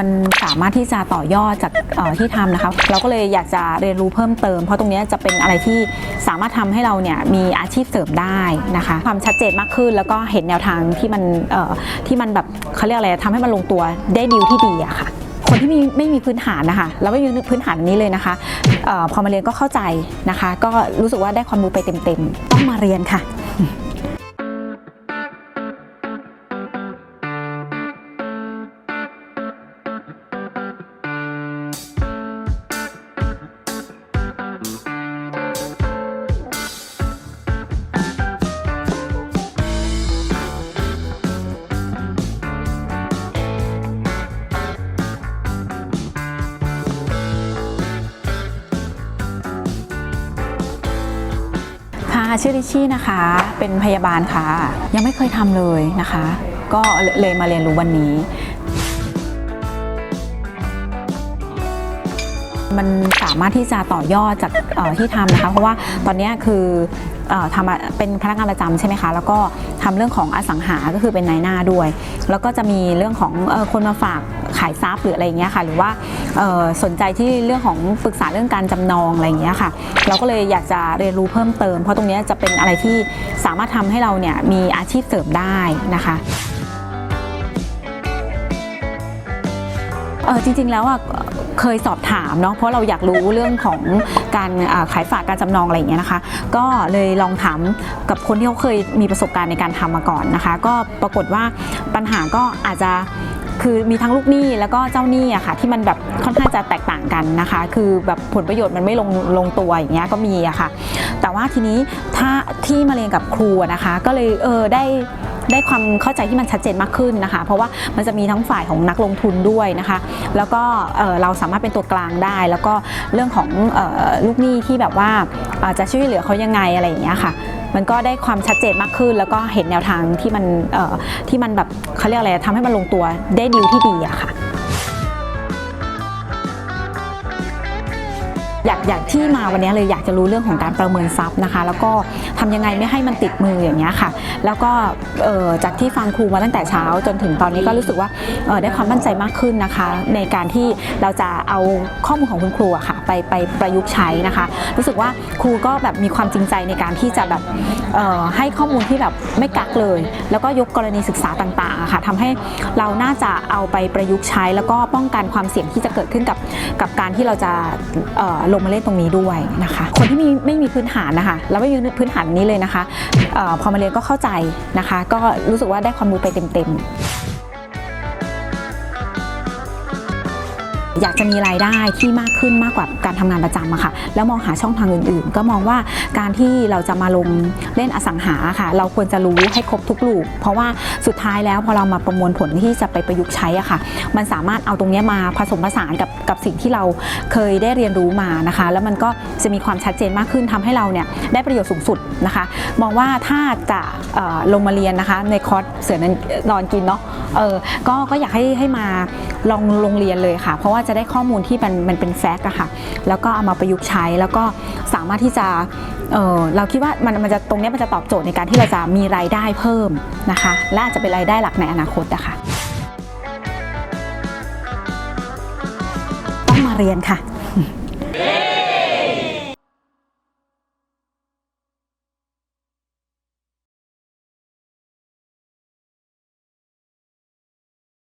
มันสามารถที่จะต่อยอดจากที่ทำนะคะเราก็เลยอยากจะเรียนรู้เพิ่มเติม เพราะตรงนี้จะเป็นอะไรที่สามารถทำให้เราเนี่ยมีอาชีพเสริมได้นะคะ ความชัดเจนมากขึ้นแล้วก็เห็นแนวทางที่มันที่มันแบบเขาเรียกอะไรทำให้มันลงตัวได้ดีลที่ดีอะค่ะคนที่ไม่ไม่มีพื้นฐานนะคะแล้วไม่มีพื้นฐานอันนี้เลยนะคะออพอมาเรียนก็เข้าใจนะคะ ก็รู้สึกว่าได้ความรู้ไปเต็มๆ ต้องมาเรียนค่ะ ค่ะชื่อริชชี่นะคะ เป็นพยาบาลค่ะ ยังไม่เคยทำเลยนะคะ ก็เลยมาเรียนรู้วันนี้ มันสามารถที่จะต่อยอดจากที่ทำนะคะ เพราะว่าตอนนี้คือ ทำเป็นพนักงานประจำใช่ไหมคะ แล้วก็ทำเรื่องของอสังหาก็คือเป็นนายหน้าด้วย แล้วก็จะมีเรื่องของคนมาฝากขายทรัพย์หรืออะไรอย่างเงี้ยค่ะ หรือว่าสนใจที่เรื่องของปรึกษาเรื่องการจำนองอะไรอย่างเงี้ยค่ะ เราก็เลยอยากจะเรียนรู้เพิ่มเติม เพราะตรงนี้จะเป็นอะไรที่สามารถทำให้เราเนี่ยมีอาชีพเสริมได้นะคะเออจริงๆแล้วอะ เคยสอบถามเนาะเพราะเราอยากรู้เรื่องของการขายฝากการจำนองอะไรอย่างเงี้ยนะคะ ก็เลยลองถามกับคนที่เขาเคยมีประสบการณ์ในการทำมาก่อนนะคะ ก็ปรากฏว่าปัญหาก็อาจจะคือมีทั้งลูกหนี้แล้วก็เจ้าหนี้อะค่ะที่มันแบบค่อนข้างจะแตกต่างกันนะคะ คือแบบผลประโยชน์มันไม่ลงลงตัวอย่างเงี้ยก็มีอะค่ะ แต่ว่าทีนี้ถ้าที่มาเรียนกับครูนะคะ ก็เลยเออได้ ได้ความเข้าใจที่มันชัดเจนมากขึ้นนะคะ เพราะว่ามันจะมีทั้งฝ่ายของนักลงทุนด้วยนะคะ แล้วก็เราสามารถเป็นตัวกลางได้ แล้วก็เรื่องของลูกหนี้ที่แบบว่าจะช่วยเหลือเขายังไงอะไรอย่างเงี้ยค่ะมันก็ได้ความชัดเจนมากขึ้น แล้วก็เห็นแนวทางที่มันที่มันแบบเขาเรียกอะไรทำให้มันลงตัวได้ดีลที่ดีอะค่ะ อยากอยากที่มาวันนี้เลยอยากจะรู้เรื่องของการประเมินทรัพย์นะคะ แล้วก็ทำยังไงไม่ให้มันติดมืออย่างเงี้ยค่ะ แล้วก็เออจากที่ฟังครูมาตั้งแต่เช้าจนถึงตอนนี้ก็รู้สึกว่าเออได้ความมั่นใจมากขึ้นนะคะ ในการที่เราจะเอาข้อมูลของคุณครูอะค่ะไปไปประยุกต์ใช้นะคะ รู้สึกว่าครูก็แบบมีความจริงใจในการที่จะแบบเออให้ข้อมูลที่แบบไม่กักเลย แล้วก็ยกกรณีศึกษาต่างๆอะค่ะทำให้เราน่าจะเอาไปประยุกต์ใช้ แล้วก็ป้องกันความเสี่ยงที่จะเกิดขึ้นกับกับการที่เราจะเออลงมาเล่นตรงนี้ด้วยนะคะ คนที่มีไม่มีพื้นฐานนะคะแล้วไม่มีพื้นฐานนี้เลยนะคะออพอมาเรียนก็เข้าใจนะคะ ก็รู้สึกว่าได้ความรู้ไปเต็มๆ อยากจะมีรายได้ที่มากขึ้นมากกว่าการทำงานประจำอะค่ะ แล้วมองหาช่องทางอื่นๆ ก็มองว่าการที่เราจะมาลงเล่นอสังหาค่ะ เราควรจะรู้ให้ครบทุกลูก เพราะว่าสุดท้ายแล้วพอเรามาประมวลผลที่จะไปประยุกต์ใช้อะค่ะ มันสามารถเอาตรงนี้มาผสมผสานกับกับสิ่งที่เราเคยได้เรียนรู้มานะคะ แล้วมันก็จะมีความชัดเจนมากขึ้นทำให้เราเนี่ยได้ประโยชน์สูงสุดนะคะ มองว่าถ้าจะลงมาเรียนนะคะ ในคอร์สเสือนันนอนกินเนาะเออก็ก็อยากให้ให้มาลองลงเรียนเลยค่ะ เพราะว่าจะได้ข้อมูลที่มันมันเป็นแฟกต์อะค่ะ แล้วก็เอามาประยุกต์ใช้แล้วก็สามารถที่จะเออเราคิดว่ามันมันจะตรงเนี้ยมันจะตอบโจทย์ในการที่เราจะมีรายได้เพิ่มนะคะ และอาจจะเป็นรายได้หลักในอนาคตอะค่ะต้องมาเรียนค่ะ